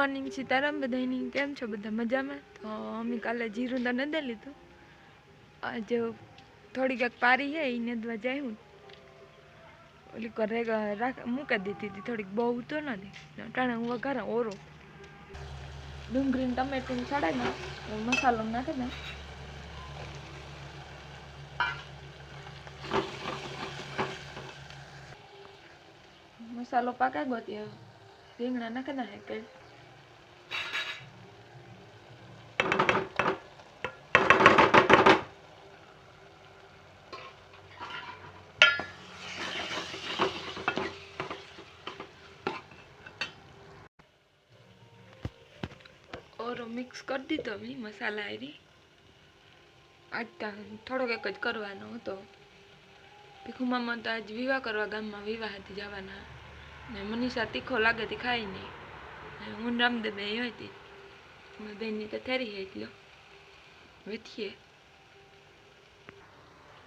Morning Sitaram બધાની કેમ છો? બધા મજામાં? તો અમે કાલે જીરું તો નથી લીધું. આજે થોડીક એક પારી છે એ નદવા જાય હું. ઓલી કરે રાખ, મૂકી દીધી હતી, થોડીક બહુ તો નથી ટાણે હું વઘારા ઓરો. ડુંગળીને ટમેટું ચડાય ને મસાલો નાખે ને મસાલો પાકા ગયો રીંગણા નાખે ને કે ઓરો મિક્સ કરી દીધો મેં, મસાલા એરી આજ થોડોક એક જ કરવાનો હતો. ભીખુમામાં તો આજ વિવાહ કરવા ગામમાં વિવાહ હતી જવાના. ને મનીષા તીખો લાગે તે ખાઈ નહીં હું રામદેવ બે હતી. મેં બેનની તો થેરી એટલો વેઠીએ.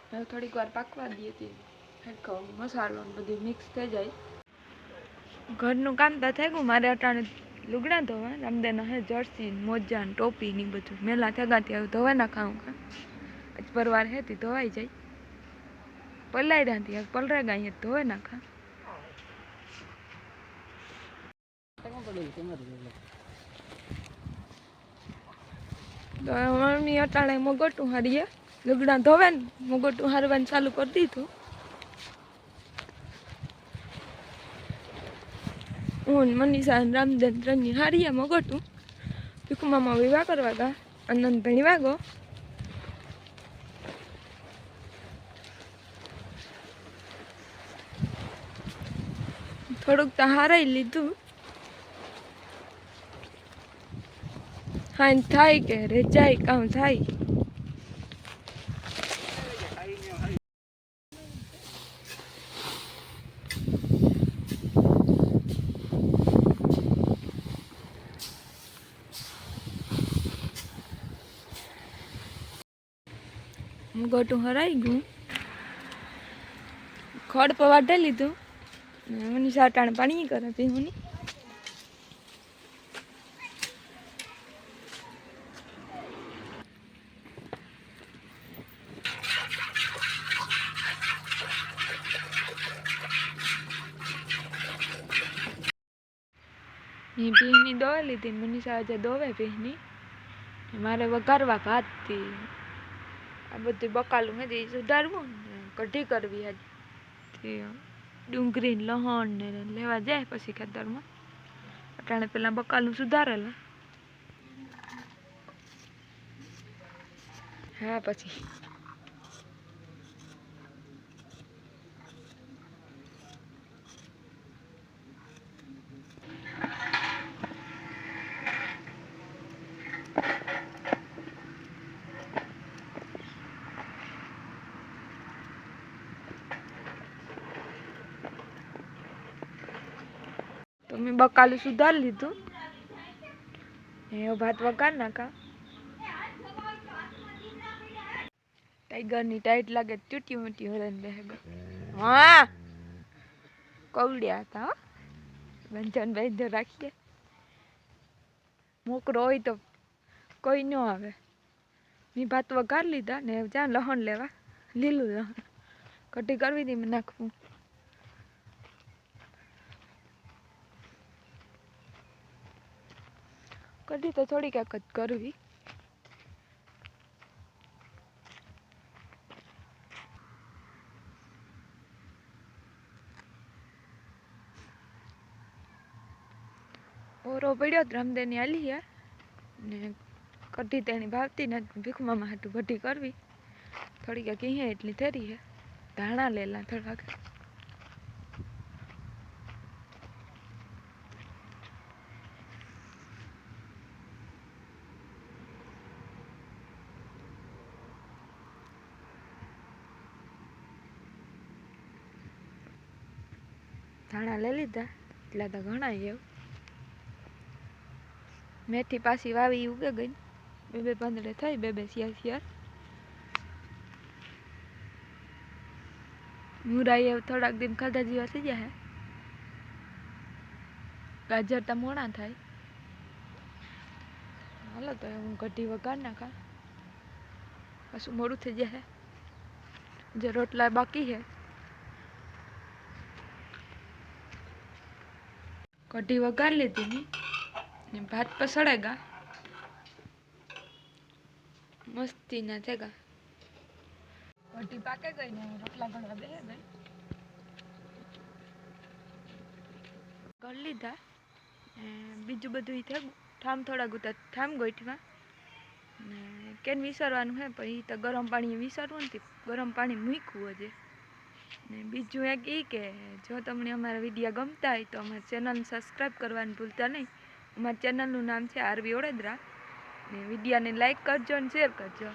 હવે થોડીક વાર પાકવા દઈએ હતી હરખો મસાલો બધું મિક્સ થઈ જાય. ઘરનું કામ તો થઈ ગયું, મારે અટાણે લુગડા ધોવા, રામદેવના હે જર્સી મોજા ને ટોપી ને બધું. મેલા થગા ત્યાં ધોવા ના ખાઉં કા આજ પરવાર હેતી ધોવાઈ જાય. પલાઈ રાંધી પલરા ગાય ધોવે નાખા તો મમ્મી અટાણે મગોટું હારીએ. લુગડા ધોવે ને મગોટું હારવાનું ચાલુ કરી દીધું. હું મનીષા ને હારી એમાં હારીએ મગોટું. ભીખુમામાં વિવાહ કરવા ગા. આનંદ ભણવા ગયો થોડુંક તો હારાઈ લીધું. હા થાય કે રેજાય કામ થાય. ગોટું હરાઈ ગયું. ખડ પર વાટે લીધું મને સાટાણ પાણી કરે પીવું ની ભીની દોવા લીધી. મનીષા આજે દોવે ભીની મારે વઘારવા ભાતથી આ બધું બકાલું મેં સુધારવું ને, કઢી કરવી આજ. તે ડુંગળી ને લહણ ને લેવા જાય પછી ખેતરમાં. અટાણે પેલા બકાલું સુધારેલા. હા, પછી. મેં બકાલું સુધારી લીધું. એ ભાત વઘાર નાખા. ટાઈગરની ટાઈટ લાગે ચૂટી મૂટી હરણ બેહગો હા. કવડ્યા હતા. બંધન બાંધો રાખીએ મોકરો હોય તો કોઈ ન આવે. મેં ભાત વઘાર લીધા ને જ્યાં લહણ લેવા, લીલું લહણ. કટી કરવી હતી મેં નાખવું. કઢી તો થોડીક ક્યાંક જ કરવી. ઓરો પડ્યો રામદેવની આલી હે ને કઢી તેની ભાવતી નથી ભીખમાં હાટું કઢી કરવી. થોડીક ક્યાંક અહીંયા એટલી થરી હે. ધાણા લેલા થોડાક. ધાણા લઈ લીધા, એટલા તો ઘણા એવું મેથી પાછી વાવી ઉગે ગઈ બે બે પાંદડે થઈ, બે બે શિયાર શિયાર મુરાઈ એવું થોડાક દિન ખાધા જેવા થઈ જાય ગાજર તો મોણા થાય. હાલો તો હું કઢી વઘાર નાખા. પાછું મોડું થઈ જાય જે રોટલા બાકી છે કઢી વઘાર લીધી ની ભાત પસળેગા મસ્તી ના થેગા. કઢી પાકે ગઈ ને રોટલા ઘણા બે ગઈ. કરી લીધા. બીજું બધું થયું ઠામ થોડા ગુતા ઠામ ગોઠવા ને કેન વિસરવાનું હે, પણ એ તો ગરમ પાણી વિસરવું નથી ગરમ પાણી મૂક્યું હજે. ને બીજું એક એ કે, જો તમને અમારા વીડિયો ગમતા હોય તો અમારી ચેનલ સબસ્ક્રાઈબ કરવાનું ભૂલતા નહીં. અમારી ચેનલનું નામ છે આરવી ઓડેદરા. ને વિડીયાને લાઈક કરજો અને શેર કરજો.